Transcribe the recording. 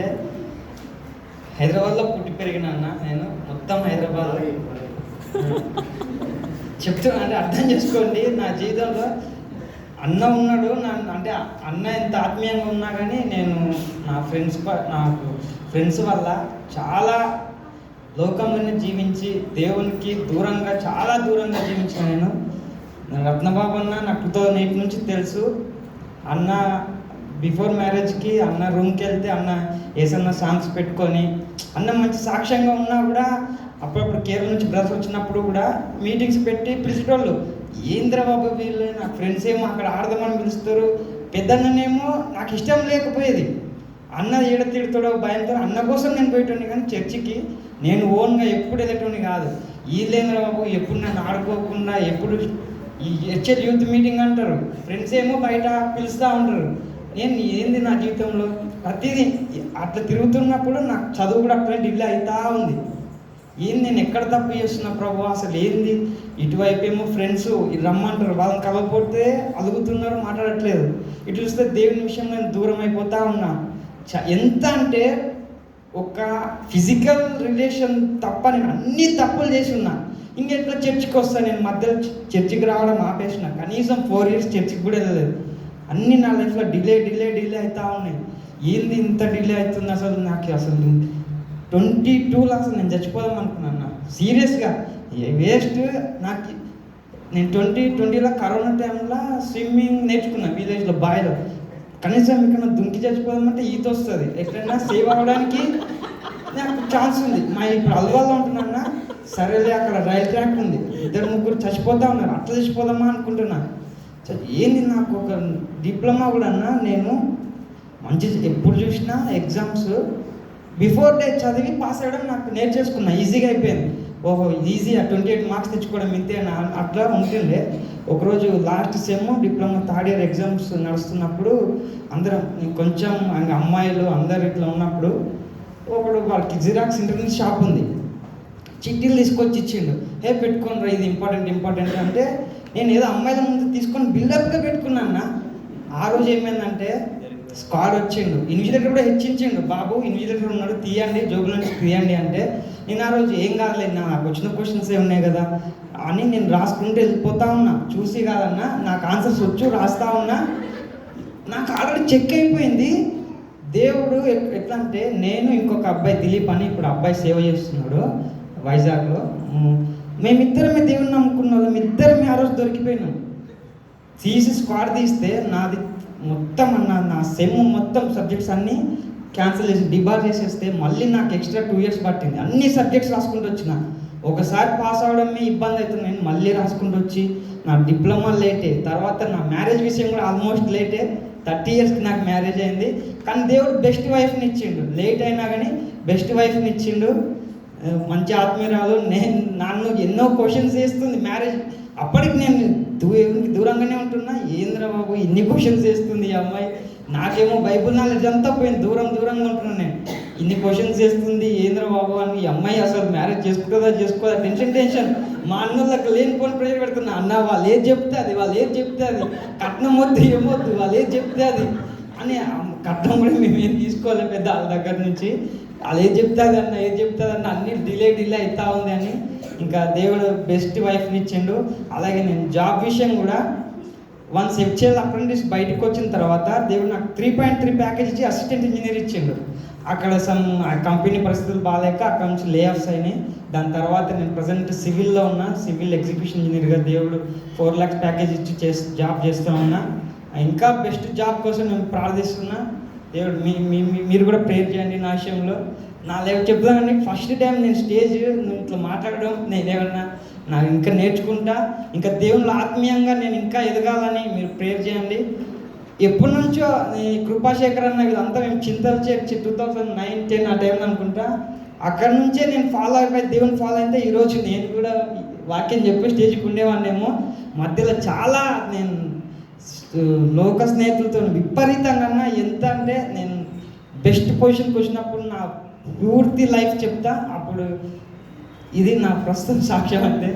అంటే హైదరాబాద్లో పుట్టి పెరిగిన అన్న నేను మొత్తం హైదరాబాద్ చెప్తున్నా అంటే అర్థం చేసుకోండి నా జీవితంలో అన్న ఉన్నాడు నా అంటే అన్న ఎంత ఆత్మీయంగా ఉన్నా కానీ నేను నా ఫ్రెండ్స్ నాకు ఫ్రెండ్స్ వల్ల చాలా లోకంలోనే జీవించి దేవునికి దూరంగా చాలా దూరంగా జీవించిన నేను. రత్నబాబు అన్న నాకు టూ థౌజండ్ ఎయిట్ నుంచి తెలుసు. అన్న బిఫోర్ మ్యారేజ్కి అన్న రూమ్కి వెళ్తే అన్న ఏసన్న సాంగ్స్ పెట్టుకొని అన్న మంచి సాక్ష్యంగా ఉన్నా కూడా అప్పుడప్పుడు కేరళ నుంచి బ్రదర్స్ వచ్చినప్పుడు కూడా మీటింగ్స్ పెట్టి పిలిచేటోళ్ళు. ఏంద్రబాబు వీళ్ళు? నా ఫ్రెండ్స్ ఏమో అక్కడ ఆడదామని పిలుస్తారు. పెద్దన్ననేమో నాకు ఇష్టం లేకపోయేది. అన్న ఏడ తిడతాడో భయంతో అన్న కోసం నేను పోయేటోని కానీ చర్చికి నేను ఓన్గా ఎప్పుడు వెళ్ళేటోని కాదు. వీళ్ళేంద్ర బాబు ఎప్పుడు నన్ను ఆడుకోకుండా ఎప్పుడు ఈ హెచ్ఎల్ యూత్ మీటింగ్ అంటారు. ఫ్రెండ్స్ ఏమో బయట పిలుస్తూ ఉంటారు. నేను ఏంది నా జీవితంలో? ప్రతిదీ అట్లా తిరుగుతున్నప్పుడు నాకు చదువు కూడా అట్లా డిలే అవుతా ఉంది. ఏంది నేను ఎక్కడ తప్పు చేస్తున్నా ప్రభు? అసలు ఏంది? ఇటువైపు ఏమో ఫ్రెండ్స్ రమ్మంటారు. వాళ్ళని కలవకపోతే అలుగుతున్నారు మాట్లాడట్లేదు. ఇటు చూస్తే దేవుని విషయం నేను దూరం అయిపోతా ఉన్నా. చ- ఎంత అంటే ఒక ఫిజికల్ రిలేషన్ తప్ప నేను అన్ని తప్పులు చేసి ఉన్నా ఇంకెట్లా చర్చికి వస్తాను నేను మధ్యలో చర్చికి రావడం ఆపేసిన. కనీసం ఫోర్ ఇయర్స్ చర్చికి కూడా వెళ్ళలేదు. అన్ని నా లైఫ్లో డిలే డిలే డిలే అవుతా ఉన్నాయి. ఏంది ఇంత డిలే అవుతుంది అసలు నాకు అసలు? ట్వంటీ టూలో అసలు నేను చచ్చిపోదాం అనుకున్నాను? సీరియస్గా. వేస్ట్ నాకు నేను ట్వంటీ ట్వంటీలో కరోనా టైంలో స్విమ్మింగ్ నేర్చుకున్నాను విలేజ్లో బావిలో కనీసం ఇక్కడ దుంకి చచ్చిపోదామంటే ఈత వస్తుంది. ఎక్కడైనా సేవ్ అవ్వడానికి నాకు ఛాన్స్ ఉంది. మా ఇప్పుడు అల్వాలో ఉంటున్నా సరేలే అక్కడ రైల్ ట్రాక్ ఉంది. ఇద్దరు ముగ్గురు చచ్చిపోతా ఉన్నారు. అట్లా చచ్చిపోదామా అనుకుంటున్నా. ఏంది నాకు ఒక డిప్లొమా కూడా అన్నా నేను మంచి ఎప్పుడు చూసినా ఎగ్జామ్స్ బిఫోర్ డే చదివి పాస్ అవ్వడం నాకు నేర్చేసుకున్నా. ఈజీగా అయిపోయింది. ఓహో ఈజీ ట్వంటీ ఎయిట్ మార్క్స్ తెచ్చుకోవడం ఇంతే అట్లా ఉంటుండే. ఒకరోజు last sem diploma third year exams నడుస్తున్నప్పుడు అందరం కొంచెం అమ్మాయిలు అందరు ఇట్లా ఉన్నప్పుడు ఒకడు వాళ్ళకి జిరాక్స్ ఇంటర్నెట్ షాప్ ఉంది. చిట్టీలు తీసుకొచ్చి ఇచ్చిండు. హే పెట్టుకోండి రా ఇది ఇంపార్టెంట్ ఇంపార్టెంట్ అంటే నేను ఏదో అమ్మాయిల ముందు తీసుకొని బిల్డప్గా పెట్టుకున్నాను ఆ రోజు ఏమైందంటే స్క్వాడ్ వచ్చిండు. ఇన్విజిలేటర్ కూడా హెచ్చించిండు. బాబు ఇన్విజిలేటర్ ఉన్నాడు తీయండి జోబుల నుంచి తీయండి అంటే నేను ఆ రోజు ఏం కాదలేదు నాకు వచ్చిన క్వశ్చన్స్ ఏ ఉన్నాయి కదా అని నేను రాసుకుంటే వెళ్ళిపోతా ఉన్నా. చూసి కాదన్నా నాకు ఆన్సర్స్ వచ్చు రాస్తా ఉన్నా. నాకు ఆల్రెడీ చెక్ అయిపోయింది. దేవుడు ఎట్లా అంటే నేను ఇంకొక అబ్బాయి దిలీప్ అని ఇప్పుడు అబ్బాయి సేవ చేస్తున్నాడు. వైజాగ్లో. మేమిద్దరమే దేవుని నమ్ముకున్న వాళ్ళం. ఇద్దరమే ఆ రోజు దొరికిపోయినాం. తీసి స్క్వాడ్ తీస్తే నాది మొత్తం అన్న నా సెమ్ మొత్తం సబ్జెక్ట్స్ అన్నీ క్యాన్సిల్ చేసి డిబార్ చేసేస్తే మళ్ళీ నాకు ఎక్స్ట్రా టూ ఇయర్స్ పట్టింది. అన్ని సబ్జెక్ట్స్ రాసుకుంటూ వచ్చిన. ఒకసారి పాస్ అవడమే ఇబ్బంది అవుతుంది. నేను మళ్ళీ రాసుకుంటూ వచ్చి నా డిప్లొమా లేటే. తర్వాత నా మ్యారేజ్ విషయం కూడా ఆల్మోస్ట్ లేటే. థర్టీ ఇయర్స్కి నాకు మ్యారేజ్ అయింది. కానీ దేవుడు బెస్ట్ వైఫ్ని ఇచ్చిండు. లేట్ అయినా కానీ బెస్ట్ వైఫ్ని ఇచ్చిండు. మంచి ఆత్మీయురాలు. నేను నన్ను ఎన్నో క్వశ్చన్స్ వేస్తుంది మ్యారేజ్ అప్పటికి నేను దూ దూరంగానే ఉంటున్నా. ఏంద్రా బాబు ఇన్ని క్వశ్చన్స్ వేస్తుంది ఈ అమ్మాయి? నాకేమో బైబుల్ నాలెడ్జ్ అంతా పోయింది. దూరం దూరంగా ఉంటున్నాను నేను. ఇన్ని క్వశ్చన్స్ వేస్తుంది ఏంద్ర బాబు అని ఈ అమ్మాయి అసలు మ్యారేజ్ చేసుకుంటుందా చేసుకోదా? టెన్షన్ టెన్షన్ మా అన్నోళ్ళకి లేనిపోని ప్రెషర్ పెడుతున్నా. అన్న వాళ్ళు ఏది చెప్తే అది వాళ్ళు ఏది చెప్తే అది. కట్నం వద్దు ఏమొద్దు వాళ్ళు ఏది చెప్తే అది. అని కట్నం కూడా మేము ఏం తీసుకోవాలి పెద్ద వాళ్ళ దగ్గర నుంచి. వాళ్ళు ఏది చెప్తాదన్న ఏం ఏది అన్ని డిలే డిలే అవుతా ఉంది అని ఇంకా దేవుడు బెస్ట్ వైఫ్ని ఇచ్చిండు. అలాగే నేను జాబ్ విషయం కూడా వన్స్ హెచ్ఎల్ అప్రెంటిస్ బయటకు వచ్చిన తర్వాత దేవుడు నాకు త్రీ పాయింట్ త్రీ ప్యాకేజ్ ఇచ్చి అసిస్టెంట్ ఇంజనీర్ ఇచ్చిండు. అక్కడ సమ్ కంపెనీ పరిస్థితులు బాగాలేక అక్కడ నుంచి లే ఆఫ్స్ అయినాయి. దాని తర్వాత నేను ప్రజెంట్ సివిల్లో ఉన్నా. సివిల్ ఎగ్జిక్యూషన్ ఇంజనీర్గా దేవుడు ఫోర్ ల్యాక్స్ ప్యాకేజ్ ఇచ్చి చేసి జాబ్ చేస్తూ ఉన్నా. ఇంకా బెస్ట్ జాబ్ కోసం నేను ప్రార్థిస్తున్నా. దేవుడు మీ మీ- మీరు కూడా ప్రేర్ చేయండి నా విషయంలో. నా లైఫ్ చెప్తానండి ఫస్ట్ టైం నేను స్టేజ్ ఇట్లా మాట్లాడడం నేను ఏమన్నా నాకు ఇంకా నేర్చుకుంటా ఇంకా దేవుళ్ళు ఆత్మీయంగా నేను ఇంకా ఎదగాలని మీరు ప్రేర్ చేయండి. ఎప్పటి నుంచో ఈ కృపాశేఖర్ అన్న వీళ్ళంతా మేము చింతలు చేర్చి టూ థౌజండ్ నైన్ టెన్ ఆ టైంలో అనుకుంటా అక్కడ నుంచే నేను ఫాలో అయిపోయి దేవుని ఫాలో అయితే ఈరోజు నేను కూడా వాక్యం చెప్పి స్టేజ్కి ఉండేవాడినేమో. మధ్యలో చాలా నేను లోక స్నేహితులతో విపరీతంగా ఎంత అంటే నేను బెస్ట్ పొజిషన్కి వచ్చినప్పుడు నా పూర్తి లైఫ్ చెప్తా. అప్పుడు ఇది నా ప్రస్తుతం సాక్ష్యం అంటే